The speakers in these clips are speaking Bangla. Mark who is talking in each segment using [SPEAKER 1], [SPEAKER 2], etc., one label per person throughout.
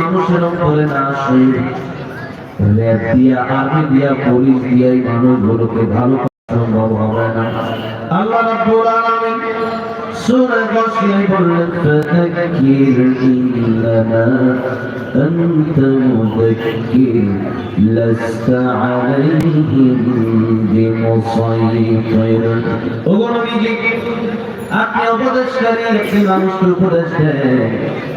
[SPEAKER 1] মানুষের উপরে না আসে র্যাব দিয়া, আর্মি দিয়া, পুলিশ দিয়া এই মানুষগুলোকে ভালো সম্ভব হবে না। আল্লাহ রাব্বুল আলামিন সূরা গাশিয়ায় বললেন আনতা মুযাক্কির, লাস্তা আলাইহিম বিমুসাইতির। ওগো নবীজি, আপনি উপদেশকারী একটি মানুষকে উপদেশ দেন।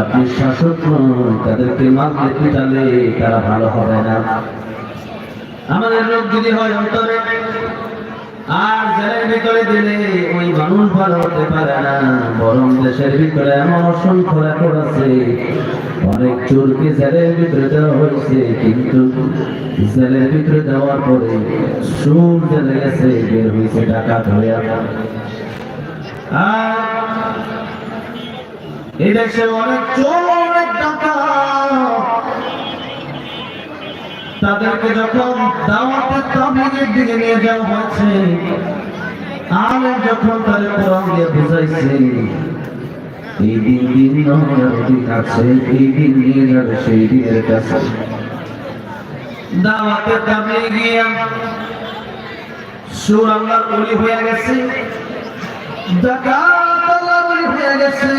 [SPEAKER 1] আপনি শাসক নন তাদেরকে মারলে পিটালে তারা ভালো হবে না। আমাদের লোক যদি হয় অন্তরে, আর জেলের ভিতরে দিলে ওই মানুষ ভালো হতে পারে না, বরং দেশের ভিতরে এমন অসংখ্য রেকর্ড আছে। অনেক চোরকে জেলের ভিতরে দেওয়া হয়েছে, কিন্তু জেলের ভিতরে দেওয়ার পরে সুর জেলে গেছে, বের হয়েছে টাকা ধরে আর এই অনেক চোর, অনেক টাকা তাদেরকে যখন দাওয়াতের তাবলিগের দিকে নিয়ে যাওয়া হয়েছে, আলেম যখন তাদের কোরআন দিয়ে বুঝাইছে, এই দিন দিন দিন আছে, এই দিন নিয়ে যাবে সেই দিনের কাছে। দাওয়াতের তাবলিগিয়া সুর আল্লাহর ওলি হয়ে গেছে, ডাকাত। হয়ে গেছে।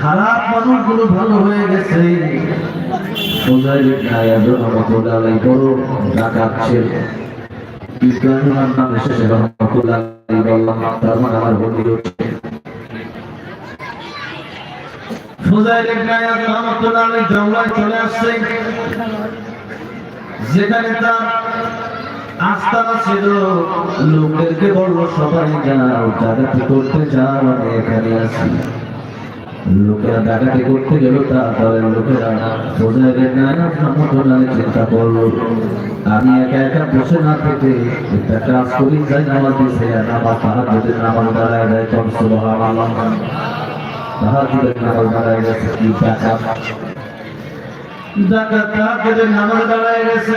[SPEAKER 1] খারাপ মানুষগুলো ভালো হয়ে গেছে। মানে যেখানে তার আস্তানা ছিল। লোকদেরকে বলল, সবাই যাও জাগাতি করতে যাও, আমি এখানে আছি। লোকেরা ডাকাতি করতে গেল তারপরে লোকেরা বোঝা গেল না সম্মতনালে চিন্তা করল, আমি একা একা বসে না থেকে একটা কাজ করি, যাই নামাজ দিছে নামাজ তারা যদি নামাজ দাঁড়ায় দেয় কম সুবহান তাহার যদি নামাজ দাঁড়ায় গেছে, কি টাকা ডাকাত তাহাজ্জুদের নামাজ দাঁড়ায় গেছে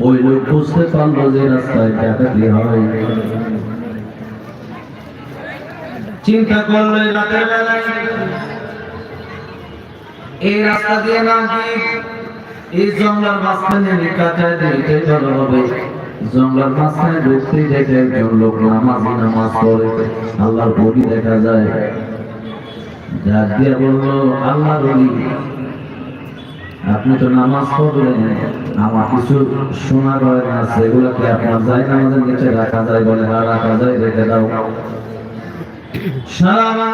[SPEAKER 1] ওই লোক বুঝতে পারল যে রাস্তায় ডাকাতি হয়। চিন্তা করল রাতের বেলায় এই রাস্তা দিয়ে না এই মাঝখানে কাটায় দিতে ভালো হবে জঙ্গলার মাঝখানে ঢুকতে দেখে একজন লোক নামাজি নামাজ আল্লাহর বলি দেখা যায়। ডাক দিয়ে বলল, আল্লাহর বলি আপনি তো নামাজ পড়লেন, আমার কিছু শোনা করেন আছে, এগুলোকে আপনার যায় না আমাদের নিচে রাখা যায় বলে হ্যাঁ রাখা যায় রেখে দাও। সারা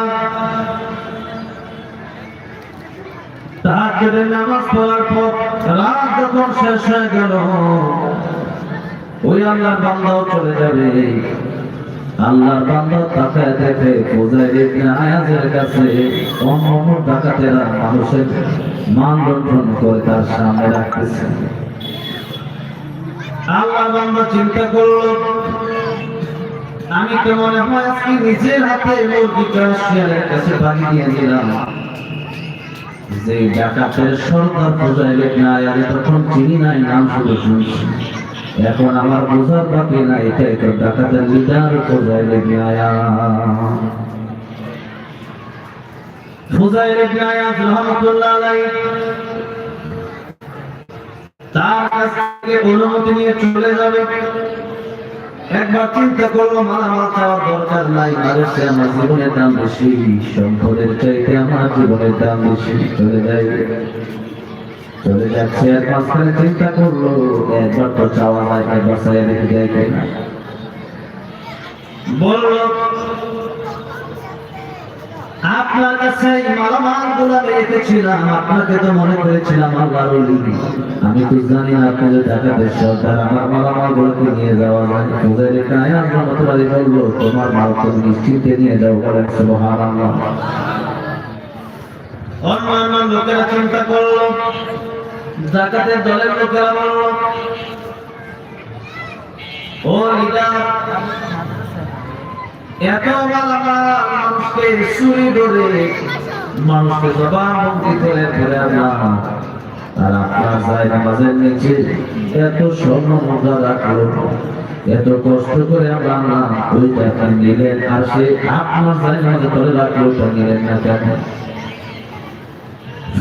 [SPEAKER 1] তাহাজ্জুদের নামাজ পড়ার পর রাত যখন শেষ হয়ে গেল, ওই আল্লাহর বান্দাও চলে যাবে। আল্লাহর বান্দা তাকায় দেখে পূজায় ইবনে আয়াজের কাছে অন্য ডাকাতেরা মানুষের মান করে তার সামনে রাখতেছে। আল্লাহ বান্দা চিন্তা করল, আমি তো মনে হয় আজকে নিজের হাতে কাছে দিয়ে দিলাম যে ডাকাতের সরকার পূজায় লেখনা আমি তখন চিনি নাই, নাম শুধু শুনছি। এখন আমার বোঝার বাকি না এটাই তো ডাকাতের পূজায় লেখনা রহমতুল্লাহ আলাই তার কাছ অনুমতি নিয়ে চলে যাবে। একবার চিন্তা করল, মালামাল চাওয়ার দরকার নাই মানুষে জীবনের দাম বেশি, সম্পদের চাইতে আমার জীবনের দাম বেশি, চলে যায় চিন্তা করল রেখে বলল, আপনার কাছে মালামালগুলো রেখেছিলাম, আপনাকে তো মনে করেছিলাম আল্লাহর আমি তো জানি না আপনি যে টাকা সরকার আমার মালামাল গুলোকে নিয়ে যাওয়া যায়। তোদের রহমতুল্লাহি বলল, তোমার মাল তুমি নিশ্চিন্তে নিয়ে যাও বলেন, সুবহানাল্লাহ। লোকেরা চিন্তা করল। জাকাতের দলের লোকেরা ও এত মানুষকে চুরি করে মানুষকে করে আনলাম। আর আপনার নিচে এত স্বর্ণ মুদ্রা রাখল, এত কষ্ট করে আমরা আনলাম। ওই টাকা নিলেন আর সে আপনার জায়গা ধরে রাখল নিলেন না কেন?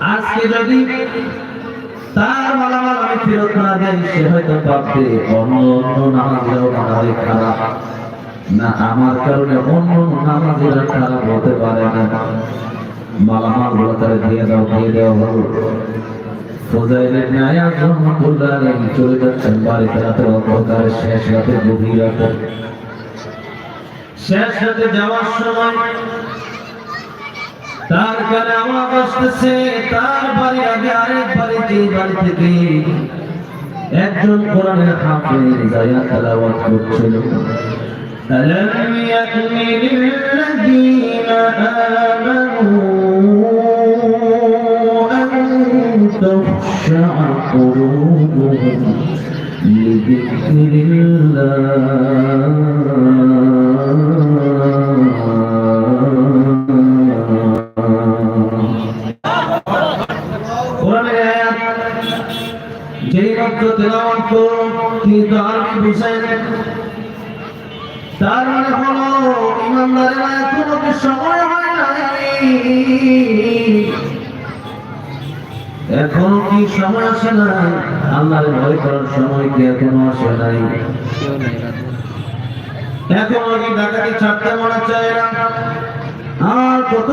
[SPEAKER 1] আজকে যদি তার মালামাল আমি ফেরত না দেয় সে হয়তো ভাববে অন্য অন্য নামাজেও মনে খারাপ। না, আমার কারণে অন্য নামাজেরা খারাপ হতে পারে না। মালামালগুলো তারা দিয়ে দাও, দিয়ে দেওয়া হলো। চলে যাচ্ছেন বাড়িতে রাতে শেষ রাতে। শেষ রাতে যাওয়ার সময় তার কানে আওয়াজ আসতেছে তার বাড়ি আগে আরেক বাড়িতে বাড়ি থেকে একজন কোরআনের হাফেজ যায়া তেলাওয়াত করছিল ألم يأن للذين آمنوا أن تخشع قلوبهم لذكر الله যেই মাত্র তেলাওয়াত করুন তিনি তো আরবি বুঝেন তার মানে এখনও কি সময় হয় নাই? এখনও কি সময় আসে নাই? আল্লাহর ভয় করার সময় কি এখনও আসে নাই? এখনও কি ডাকাতি ছাড়তে মনে চায় না? আর কত